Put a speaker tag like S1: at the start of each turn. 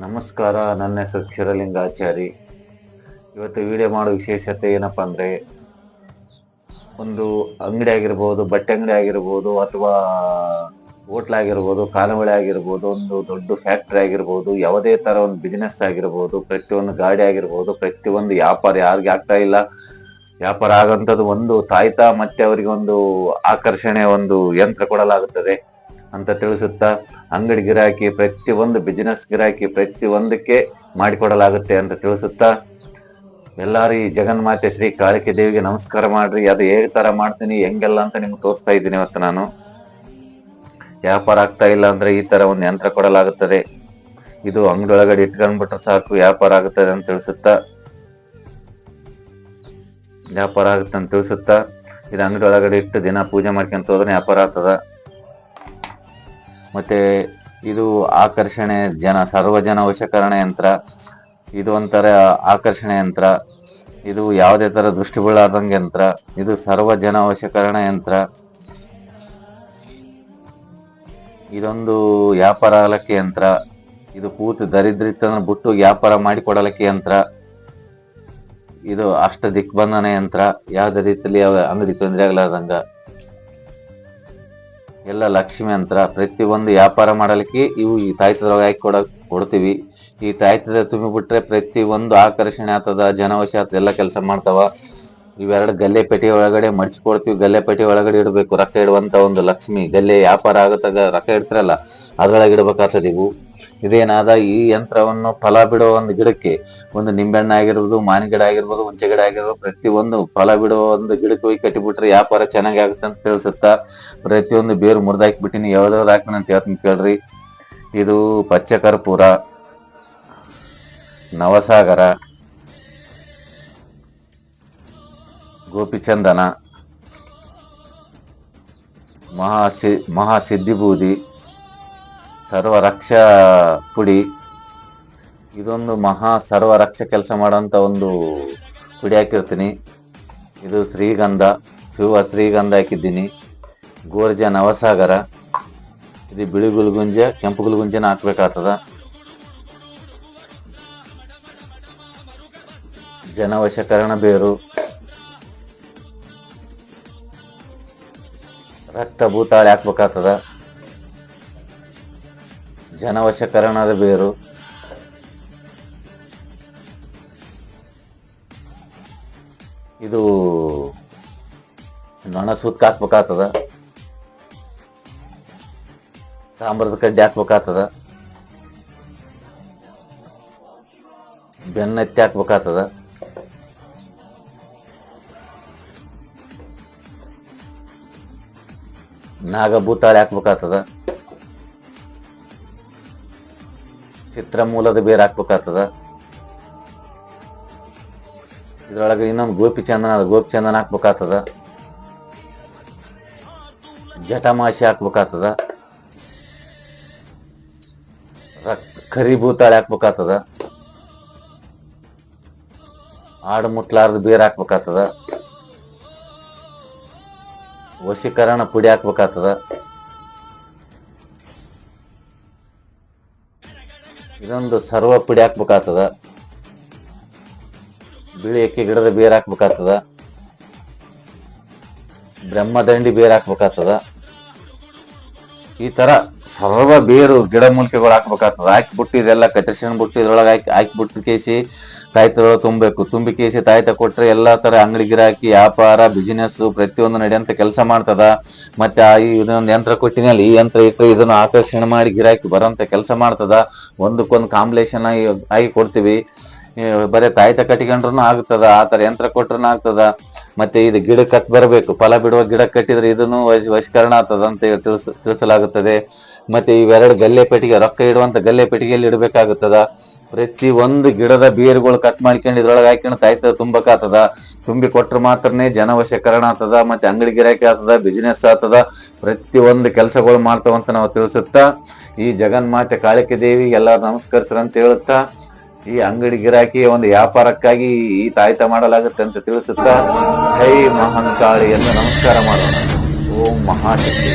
S1: ನಮಸ್ಕಾರ, ನನ್ನ ಹೆಸರು ಕ್ಷೀರಲಿಂಗಾಚಾರಿ ಇವತ್ತು ವಿಡಿಯೋ ಮಾಡೋ ವಿಶೇಷತೆ ಏನಪ್ಪ ಅಂದರೆ, ಒಂದು ಅಂಗಡಿ ಆಗಿರ್ಬೋದು, ಬಟ್ಟೆ ಅಂಗಡಿ ಆಗಿರ್ಬೋದು, ಅಥವಾ ಹೋಟ್ಲ್ ಆಗಿರ್ಬೋದು ಕಾಲುವಳಿ ಆಗಿರ್ಬೋದು, ಒಂದು ದೊಡ್ಡ ಫ್ಯಾಕ್ಟ್ರಿ ಆಗಿರ್ಬೋದು, ಯಾವುದೇ ತರ ಒಂದು ಬಿಸ್ನೆಸ್ ಆಗಿರ್ಬೋದು, ಪ್ರತಿಯೊಂದು ಗಾಡಿ ಆಗಿರ್ಬೋದು, ಪ್ರತಿಯೊಂದು ವ್ಯಾಪಾರ ಯಾರಿಗೆ ಆಗ್ತಾ ಇಲ್ಲ, ವ್ಯಾಪಾರ ಆಗಂತದ್ದು ಒಂದು ತಾಯ್ತಾ ಮತ್ತೆ ಅವರಿಗೆ ಒಂದು ಆಕರ್ಷಣೆ, ಒಂದು ಯಂತ್ರ ಕೊಡಲಾಗುತ್ತದೆ. ಅಂತ ತಿಳಿಸುತ್ತಾ ಅಂಗಡಿ ಗಿರಾಕಿ ಪ್ರತಿ ಒಂದು ಬಿಸಿನೆಸ್ ಗಿರಾಕಿ ಪ್ರತಿ ಒಂದಕ್ಕೆ ಮಾಡಿಕೊಡಲಾಗುತ್ತೆ ಅಂತ ತಿಳಿಸುತ್ತಾ, ಎಲ್ಲಾರು ಈ ಜಗನ್ಮಾತೆ ಶ್ರೀ ಕಾಳಿಕೆ ದೇವಿಗೆ ನಮಸ್ಕಾರ ಮಾಡ್ರಿ, ಅದು ಹೇಗೆ ತರ ಮಾಡ್ತೀನಿ, ಹೆಂಗೆಲ್ಲ ಅಂತ ನಿಮ್ಗೆ ತೋರಿಸ್ತಾ ಇದ್ದೀನಿ ಇವತ್ತು ನಾನು. ವ್ಯಾಪಾರ ಆಗ್ತಾ ಇಲ್ಲ ಅಂದ್ರೆ ಈ ತರ ಒಂದು ಯಂತ್ರ ಕೊಡಲಾಗುತ್ತದೆ. ಇದು ಅಂಗಡಿ ಒಳಗಡೆ ಇಟ್ಕೊಂಡ್ಬಿಟ್ರೆ ಸಾಕು, ವ್ಯಾಪಾರ ಆಗುತ್ತದೆ ಅಂತ ತಿಳಿಸುತ್ತಾ, ವ್ಯಾಪಾರ ಆಗುತ್ತೆ ಅಂತ ತಿಳಿಸುತ್ತಾ, ಇದು ಅಂಗಡಿ ಒಳಗಡೆ ಇಟ್ಟು ದಿನ ಪೂಜೆ ಮಾಡ್ಕೊಂತ ಹೋದ್ರೆ ವ್ಯಾಪಾರ ಆಗ್ತದ. ಮತ್ತೆ ಇದು ಆಕರ್ಷಣೆ ಜನ, ಸರ್ವಜನ ವಶಕರಣ ಯಂತ್ರ, ಇದು ಒಂಥರ ಆಕರ್ಷಣೆ ಯಂತ್ರ, ಇದು ಯಾವುದೇ ತರ ದೃಷ್ಟಿ ಬೀಳಾದಂಗೆ ಯಂತ್ರ, ಇದು ಸರ್ವಜನ ವಶಕರಣ ಯಂತ್ರ. ಇದೊಂದು ವ್ಯಾಪಾರ ಆಗಲಕ್ಕೆ ಯಂತ್ರ, ಇದು ಕೂತು ದರಿದ್ರಿತನ ಬಿಟ್ಟು ವ್ಯಾಪಾರ ಮಾಡಿಕೊಡಲಕ್ಕೆ ಯಂತ್ರ. ಇದು ಅಷ್ಟ ದಿಕ್ಬಂಧನ ಯಂತ್ರ, ಯಾವುದೇ ರೀತಿಯಲ್ಲಿ ಯಾವ ಅಂಗಡಿ ತೊಂದರೆ ಆಗ್ಲಾರ್ದಂಗ. ಎಲ್ಲ ಲಕ್ಷ್ಮಿ ಯಂತ್ರ ಪ್ರತಿ ಒಂದು ವ್ಯಾಪಾರ ಮಾಡಲಿಕ್ಕೆ ಇವು ಈ ತಾಯ್ತದೊಳಗೆ ಹಾಕಿ ಕೊಡ ಕೊಡ್ತೀವಿ. ಈ ತಾಯ್ತದ ತುಂಬಿ ಬಿಟ್ರೆ ಪ್ರತಿ ಒಂದು ಆಕರ್ಷಣೆ ಆಗ್ತದ ಜನವಶ ಆಗ್ತದ ಎಲ್ಲ ಕೆಲಸ ಮಾಡ್ತಾವ. ಇವೆರಡು ಗಲ್ಲೆ ಪೆಟ್ಟಿ ಒಳಗಡೆ ಮಡ್ಚಿ ಕೊಡ್ತೀವಿ ಗಲ್ಲೆ ಪೆಟ್ಟಿ ಒಳಗಡೆ ಇಡಬೇಕು. ರೊಕ್ಕ ಇಡುವಂತ ಒಂದು ಲಕ್ಷ್ಮಿ, ಗಲ್ಲೆ ವ್ಯಾಪಾರ ಆಗತ್ತಾಗ ರೊಕ್ಕ ಇಡ್ತಾರಲ್ಲ, ಅದ್ರೊಳಗೆ ಇಡಬೇಕಾಗ್ತದೆ ಇವು ಇದೇನಾದ ಈ ಯಂತ್ರವನ್ನು ಫಲ ಬಿಡುವ ಒಂದು ಗಿಡಕ್ಕೆ, ಒಂದು ನಿಂಬೆಹಣ್ಣು ಆಗಿರ್ಬೋದು ಮಾವಿನ ಗಿಡ ಆಗಿರ್ಬೋದು ಹುಂಚೆ ಗಿಡ ಆಗಿರ್ಬೋದು, ಪ್ರತಿಯೊಂದು ಫಲ ಬಿಡುವ ಒಂದು ಗಿಡಕ್ಕೆ ಹೋಗಿ ಕಟ್ಟಿಬಿಟ್ರೆ ವ್ಯಾಪಾರ ಚೆನ್ನಾಗಿ ಆಗುತ್ತೆ ಅಂತ ತಿಳಿಸುತ್ತಾ, ಪ್ರತಿಯೊಂದು ಬೇರು ಮುರಿದಾಕಿ ಬಿಟ್ಟಿನಿ ಯಾವ್ದಾದ್ರು ಹಾಕ್ತೀನಿ ಅಂತ ಹೇಳ್ತೀನಿ ಕೇಳ್ರಿ. ಇದು ಪಚ್ಚ ಕರ್ಪೂರ ನವಸಾಗರ ಗೋಪಿಚಂದನ, ಮಹಾಸಿ ಮಹಾಸಿದ್ಧಿಬೂದಿ ಸರ್ವರಕ್ಷ ಪುಡಿ ಇದೊಂದು ಮಹಾ ಸರ್ವರಕ್ಷ ಕೆಲಸ ಮಾಡೋಂಥ ಒಂದು ಪುಡಿ ಹಾಕಿರ್ತೀನಿ. ಇದು ಶ್ರೀಗಂಧ, ಶಿವ ಶ್ರೀಗಂಧ ಹಾಕಿದ್ದೀನಿ. ಗೋರ್ಜ ನವಸಾಗರ, ಇದು ಬಿಳಿ ಗುಲ್ಗುಂಜ, ಕೆಂಪು ಗುಲ್ಗುಂಜನ ಹಾಕ್ಬೇಕಾಗ್ತದ. ಜನವಶಕರಣ ಬೇರು ರಕ್ತ ಭೂತಾಳಿ ಹಾಕ್ಬೇಕಾಗ್ತದ? ಜನವಶಕರಣದ ಬೇರು. ಇದು ನೊಣ ಸುತ್ತ ಹಾಕ್ಬೇಕಾಗ್ತದ? ತಾಮ್ರದ ಕಡ್ಡಿ ಹಾಕ್ಬೇಕಾಗ್ತದ? ಬೆನ್ನತ್ತಿ ಹಾಕ್ಬೇಕಾಗ್ತದ? ನಾಗ ಭೂತಾಳೆ ಹಾಕ್ಬೇಕಾಗ್ತದ? ಚಿತ್ರಮೂಲದ ಬೇರೆ ಹಾಕ್ಬೇಕಾಗ್ತದ? ಇದ್ರೊಳಗೆ ಇನ್ನೊಂದು ಗೋಪಿ ಚಂದನ ಗೋಪಿ ಚಂದನ ಹಾಕ್ಬೇಕಾಗ್ತದ? ಜಟಮಾಶಿ ಹಾಕ್ಬೇಕಾಗ್ತದ? ಕರಿ ಭೂತಾಳೆ ಹಾಕ್ಬೇಕಾಗ್ತದ? ಆಡು ಮುಟ್ಲಾರ್ದ ಬೇರೆ ಹಾಕ್ಬೇಕಾಗ್ತದ? ವಶೀಕರಣ ಪುಡಿ ಹಾಕ್ಬೇಕಾಗ್ತದ. ಇದೊಂದು ಸರ್ವ ಪುಡಿ ಹಾಕ್ಬೇಕಾಗ್ತದ. ಬಿಳಿ ಎಕ್ಕೆ ಗಿಡದ ಬೇರ್ ಹಾಕ್ಬೇಕಾಗ್ತದ. ಬ್ರಹ್ಮದಂಡಿ ಬೇರ್ ಹಾಕ್ಬೇಕಾಗ್ತದ. ಈ ತರ ಸರ್ವ ಬೇರು ಗಿಡ ಮೂಲಿಕೆಗಳು ಹಾಕ್ಬೇಕಾಗ್ತದ. ಹಾಕಿಬಿಟ್ಟು ಇದೆಲ್ಲ ಕತ್ತರಿಸ್ಕೊಂಡ್ ಬಿಟ್ಟು ಇದ್ರೊಳಗೆ ಹಾಕಿ, ಹಾಕಿಬಿಟ್ಟು ಕೇಸಿ ತಾಯ್ತರೊಳಗೆ ತುಂಬಬೇಕು. ತುಂಬಿ ಕೇಸಿ ತಾಯ್ತ ಕೊಟ್ಟರೆ ಎಲ್ಲ ತರ ಅಂಗಡಿ ಗಿರಾಕಿ, ವ್ಯಾಪಾರ ಬಿಸಿನೆಸ್ ಪ್ರತಿಯೊಂದು ನಡೆಯಂತ ಕೆಲಸ ಮಾಡ್ತದ. ಮತ್ತೆ ಆ ಇದೊಂದು ಯಂತ್ರ ಕೊಟ್ಟಿನಲ್ಲಿ, ಈ ಯಂತ್ರ ಇಟ್ಟು ಇದನ್ನು ಆಕರ್ಷಣೆ ಮಾಡಿ ಗಿರಾಕಿ ಬರೋಂತ ಕೆಲಸ ಮಾಡ್ತದ. ಒಂದಕ್ಕೊಂದು ಕಾಂಬಿನೇಷನ್ ಆಗಿ ಆಗಿ ಕೊಡ್ತೀವಿ. ಬರೀ ತಾಯ್ತ ಕಟ್ಟಿಕೊಂಡ್ರು ಆಗ್ತದ, ಆ ತರ ಯಂತ್ರ ಕೊಟ್ರೂ ಆಗ್ತದ. ಮತ್ತೆ ಇದು ಗಿಡ ಕಟ್ ಬರಬೇಕು. ಫಲ ಬಿಡುವ ಗಿಡ ಕಟ್ಟಿದ್ರೆ ಇದನ್ನು ವಶ, ವಶೀಕರಣ ಆಗ್ತದ ಅಂತ ತಿಳಿಸ, ತಿಳಿಸಲಾಗುತ್ತದೆ. ಮತ್ತೆ ಇವೆರಡು ಗಲ್ಲೆ ಪೆಟ್ಟಿಗೆ, ರೊಕ್ಕ ಇಡುವಂತ ಗಲ್ಲೆ ಪೆಟ್ಟಿಗೆಯಲ್ಲಿ ಇಡಬೇಕಾಗುತ್ತದ. ಪ್ರತಿ ಒಂದು ಗಿಡದ ಬೇರುಗಳು ಕಟ್ ಮಾಡ್ಕೊಂಡು ಇದ್ರೊಳಗೆ ಹಾಕೊಂಡು ತಾಯ್ತದ ತುಂಬಕಾಗ್ತದ ತುಂಬಿ ಕೊಟ್ರೆ ಮಾತ್ರನೇ ಜನವಶೀಕರಣ ಆಗ್ತದ, ಮತ್ತೆ ಅಂಗಡಿ ಗಿರಾಕಿ ಆಗ್ತದ ಬಿಸಿನೆಸ್ ಆಗ್ತದ. ಪ್ರತಿ ಒಂದು ಕೆಲಸಗಳು ಮಾಡ್ತಾವಂತ ನಾವು ತಿಳಿಸುತ್ತಾ, ಈ ಜಗನ್ಮಾತೆ ಕಾಳಿಕೆ ದೇವಿ ಎಲ್ಲರೂ ನಮಸ್ಕರಿಸ್ರ ಅಂತ ಹೇಳುತ್ತಾ ಈ ಅಂಗಡಿ ಗಿರಾಕಿ ಒಂದು ವ್ಯಾಪಾರಕ್ಕಾಗಿ ಈ ತಾಯ್ತ ಮಾಡಲಾಗುತ್ತೆ ಅಂತ ತಿಳಿಸುತ್ತಾ, ಹೈ ಮಹಂಕಾಳಿ ಎಂದು ನಮಸ್ಕಾರ ಮಾಡೋಣ. ಓಂ ಮಹಾಶಕ್ತಿ.